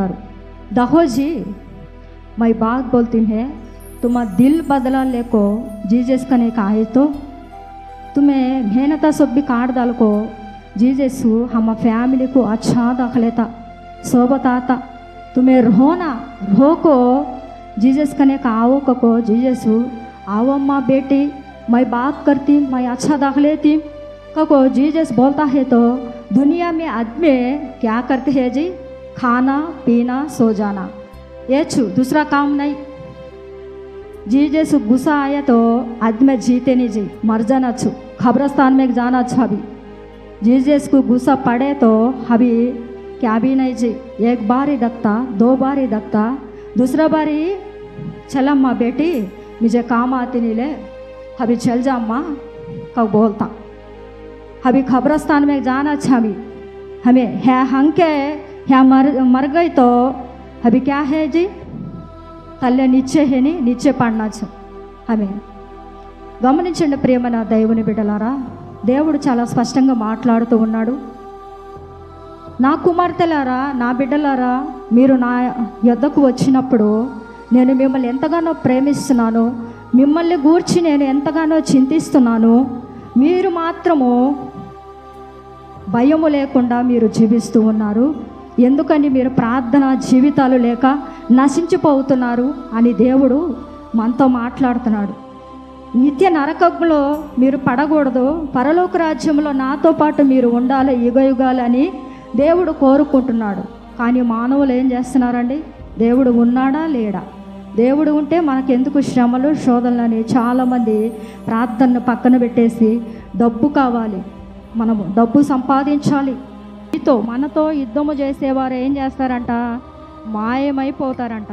बोलतार दाहोजी मैं बात बोलती है तुम्हारा दिल बदला लेको जीजस कने का आए तो तुम्हें मेहनत सब भी काट डाल को जीजेस हम फैमिली को अच्छा दखलेता सोबत आता तुम्हें रोना रो को जीजस कने का आओ को जीजस आओ अम्मा बेटी मैं बात करती मैं अच्छा दाख लेती को जीजस बोलता है तो दुनिया में आदमी क्या करते हैं जी खाना, पीना, सो जाना। ये छू, दूसरा काम नहीं। जीजस गुस्सा आया तो आदमी जीते नहीं जी, मर जाना छू। खबरस्तान में जाना छू अभी। जीजस को गुस्सा पड़े तो अभी क्या भी नहीं जी। एक बार ही दखता दो बार ही दखता दूसरा बार ही चलम्मा बेटी, मुझे काम आती नहीं ले। अभी चल जा अम्मा, कब बोलता। अभी खबरस्तान में जाना अच्छा अभी। हमें है हंके है मर मर गई तो अभी क्या है जी తల్లి నిచ్చే హేని నిచ్చే పడినాచ్చు ఆమె గమనించండి ప్రేమ నా దేవుని బిడ్డలారా దేవుడు చాలా స్పష్టంగా మాట్లాడుతూ ఉన్నాడు నా కుమార్తెలారా నా బిడ్డలారా మీరు నా యొద్దకు వచ్చినప్పుడు నేను మిమ్మల్ని ఎంతగానో ప్రేమిస్తున్నాను మిమ్మల్ని గూర్చి నేను ఎంతగానో చింతిస్తున్నాను మీరు మాత్రము భయము లేకుండా మీరు జీవిస్తూ ఉన్నారు ఎందుకని మీరు ప్రార్థన జీవితాలు లేక నశించిపోతున్నారు అని దేవుడు మనతో మాట్లాడుతున్నాడు. నిత్య నరకంలో మీరు పడకూడదు పరలోక రాజ్యంలో నాతో పాటు మీరు ఉండాలి యుగయుగాలని దేవుడు కోరుకుంటున్నాడు. కానీ మానవులు ఏం చేస్తున్నారండి? దేవుడు ఉన్నాడా లేడా? దేవుడు ఉంటే మనకెందుకు శ్రమలు శోధనలని చాలామంది ప్రార్థనను పక్కన పెట్టేసి డబ్బు కావాలి. మనము డబ్బు సంపాదించాలి. మీతో మనతో యుద్ధము చేసేవారు ఏం చేస్తారంట? మాయమైపోతారంట.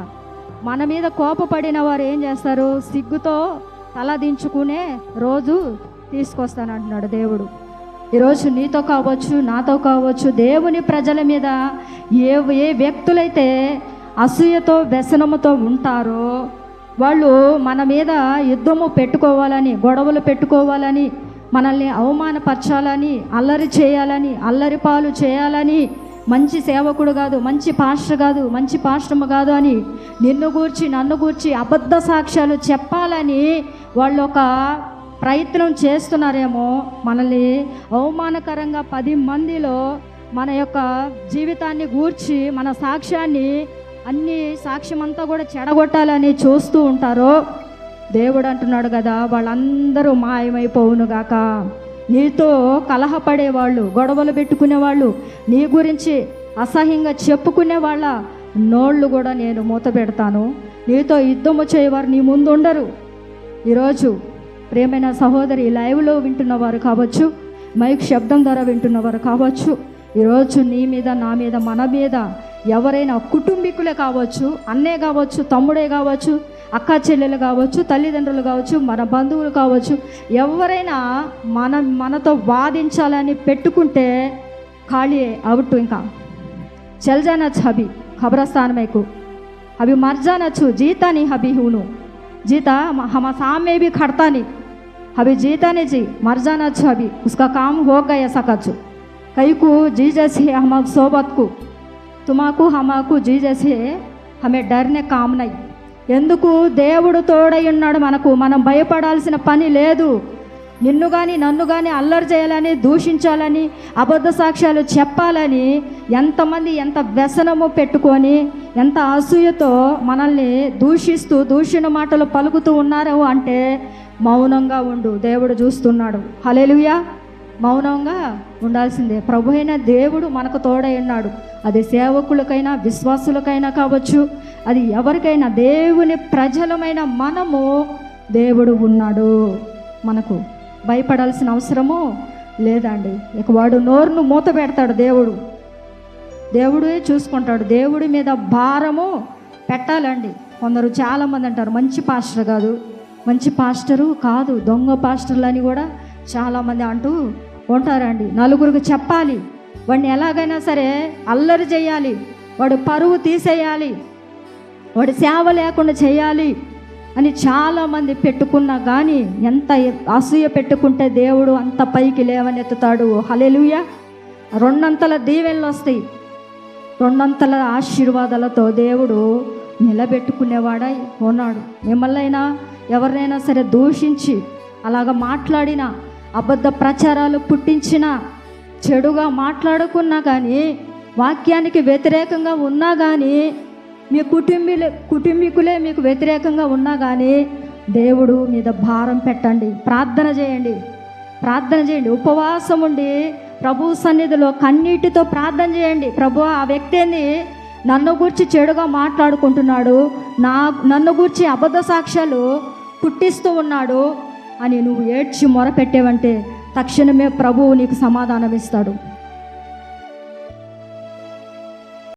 మన మీద కోపపడిన వారు ఏం చేస్తారు? సిగ్గుతో తల దించుకునే రోజు తీసుకొస్తానంటున్నాడు దేవుడు. ఈరోజు నీతో కావచ్చు నాతో కావచ్చు దేవుని ప్రజల మీద ఏ ఏ వ్యక్తులైతే అసూయతో వ్యసనముతో ఉంటారో వాళ్ళు మన మీద యుద్ధము పెట్టుకోవాలని గొడవలు పెట్టుకోవాలని మనల్ని అవమానపరచాలని అల్లరి చేయాలని అల్లరి పాలు చేయాలని మంచి సేవకుడు కాదు మంచి పాస్టర్ కాదు మంచి పాస్టము కాదు అని నిన్ను గూర్చి నన్ను గూర్చి అబద్ధ సాక్ష్యాలు చెప్పాలని వాళ్ళు ఒక ప్రయత్నం చేస్తున్నారేమో మనల్ని అవమానకరంగా పది మందిలో మన యొక్క జీవితాన్ని గూర్చి మన సాక్ష్యాన్ని అన్ని సాక్ష్యమంతా కూడా చెడగొట్టాలని చూస్తూ ఉంటారో దేవుడు అంటున్నాడు కదా వాళ్ళందరూ మాయమైపోవునుగాక. నీతో కలహపడేవాళ్ళు గొడవలు పెట్టుకునేవాళ్ళు నీ గురించి అసహ్యంగా చెప్పుకునే వాళ్ళ నోళ్ళు కూడా నేను మూత పెడతాను నీతో యుద్ధము చేయవారు నీ ముందు ఉండరు ఈరోజు ప్రేమైన సహోదరి లైవ్లో వింటున్నవారు కావచ్చు మైక్ శబ్దం ద్వారా వింటున్నవారు కావచ్చు ఈరోజు నీ మీద నా మీద మన మీద ఎవరైనా కుటుంబీకులే కావచ్చు అన్నే కావచ్చు తమ్ముడే కావచ్చు అక్క చెల్లెలు కావచ్చు తల్లిదండ్రులు కావచ్చు మన బంధువులు కావచ్చు ఎవరైనా మన మనతో వాదించాలని పెట్టుకుంటే ఖాళీ అవుట్ ఇంకా चल जाना छबी खबरस्तान में को अभी मर जाना छू जीता नहीं अभी हूँ जीता हम सामने भी खड़ता नहीं अभी जीता नहीं जी मर जाना छू अभी उसका काम हो गया सकचु कई को जी जैसे हम सोबत को తుమాకు హమాకు జీజస్ ఆమె డర్నే కామ్నై. ఎందుకు దేవుడు తోడై ఉన్నాడు మనకు? మనం భయపడాల్సిన పని లేదు. నిన్ను కానీ నన్ను కానీ అల్లరి చేయాలని దూషించాలని అబద్ధ సాక్ష్యాలు చెప్పాలని ఎంతమంది ఎంత వ్యసనము పెట్టుకొని ఎంత అసూయతో మనల్ని దూషిస్తూ దూషణ మాటలు పలుకుతూ ఉన్నారు అంటే మౌనంగా ఉండు. దేవుడు చూస్తున్నాడు. హలేలుయా మౌనంగా ఉండాల్సిందే. ప్రభు అయిన దేవుడు మనకు తోడై ఉన్నాడు. అది సేవకులకైనా విశ్వాసులకైనా కావచ్చు. అది ఎవరికైనా దేవుని ప్రజలమైన మనము దేవుడు ఉన్నాడు మనకు భయపడాల్సిన అవసరము లేదండి ఇక వాడు నోరును మూత పెడతాడు దేవుడు. దేవుడే చూసుకుంటాడు. దేవుడి మీద భారము పెట్టాలండి. కొందరు చాలామంది అంటారు మంచి పాస్టర్ కాదు మంచి పాస్టరు కాదు దొంగ పాస్టర్లు అని కూడా చాలామంది అంటూ ఉంటారండి. నలుగురికి చెప్పాలి. వాడిని ఎలాగైనా సరే అల్లరి చేయాలి. వాడు పరువు తీసేయాలి. వాడి సేవ లేకుండా చేయాలి అని చాలామంది పెట్టుకున్నా కానీ ఎంత అసూయ పెట్టుకుంటే దేవుడు అంత పైకి లేవనెత్తుతాడు. హలెలుయ రెండంతల దీవెళ్ళు వస్తాయి. రెండంతల ఆశీర్వాదాలతో దేవుడు నిలబెట్టుకునేవాడై ఉన్నాడు. మిమ్మల్నైనా ఎవరినైనా సరే దూషించి అలాగ మాట్లాడినా అబద్ధ ప్రచారాలు పుట్టించిన చెడుగా మాట్లాడుకున్నా కానీ వాక్యానికి వ్యతిరేకంగా ఉన్నా కానీ మీ కుటుంబీలే కుటుంబీకులే మీకు వ్యతిరేకంగా ఉన్నా కానీ దేవుడు మీద భారం పెట్టండి. ప్రార్థన చేయండి. ప్రార్థన చేయండి. ఉపవాసం ఉండి ప్రభు సన్నిధిలో కన్నీటితో ప్రార్థన చేయండి. ప్రభు ఆ వ్యక్తి ఏంది? నన్ను గురించి చెడుగా మాట్లాడుకుంటున్నాడు. నా నన్ను గురించి అబద్ధ సాక్ష్యాలు పుట్టిస్తూ ఉన్నాడు. అని నువ్వు ఏడ్చి మొరపెట్టేవంటే తక్షణమే ప్రభువు నీకు సమాధానం ఇస్తాడు